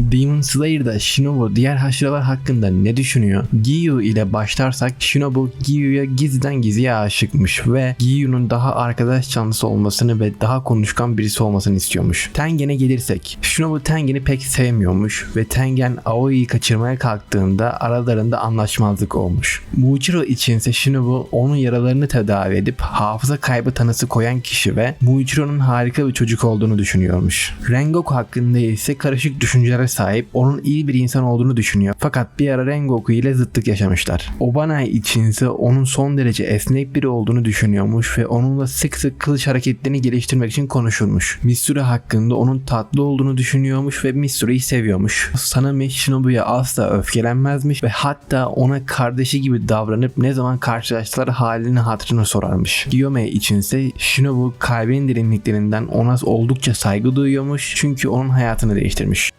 Demon Slayer'da Shinobu diğer haşıralar hakkında ne düşünüyor? Giyu ile başlarsak Shinobu Giyu'ya gizliden gizliye aşıkmış ve Giyu'nun daha arkadaş canlısı olmasını ve daha konuşkan birisi olmasını istiyormuş. Tengen'e gelirsek Shinobu Tengen'i pek sevmiyormuş ve Tengen Aoi'yi kaçırmaya kalktığında aralarında anlaşmazlık olmuş. Muichiro içinse Shinobu onun yaralarını tedavi edip hafıza kaybı tanısı koyan kişi ve Muichiro'nun harika bir çocuk olduğunu düşünüyormuş. Rengoku hakkında ise karışık düşüncelere sahip onun iyi bir insan olduğunu düşünüyor. Fakat bir ara Rengoku ile zıtlık yaşamışlar. Obanai içinse onun son derece esnek biri olduğunu düşünüyormuş ve onunla sık sık kılıç hareketlerini geliştirmek için konuşulmuş. Mitsuru hakkında onun tatlı olduğunu düşünüyormuş ve Mitsuru'yu seviyormuş. Sanami Shinobu'ya asla öfkelenmezmiş ve hatta ona kardeşi gibi davranıp ne zaman karşılaştılar halini hatırını sorarmış. Gyome içinse Shinobu kalbin derinliklerinden ona oldukça saygı duyuyormuş çünkü onun hayatını değiştirmiş.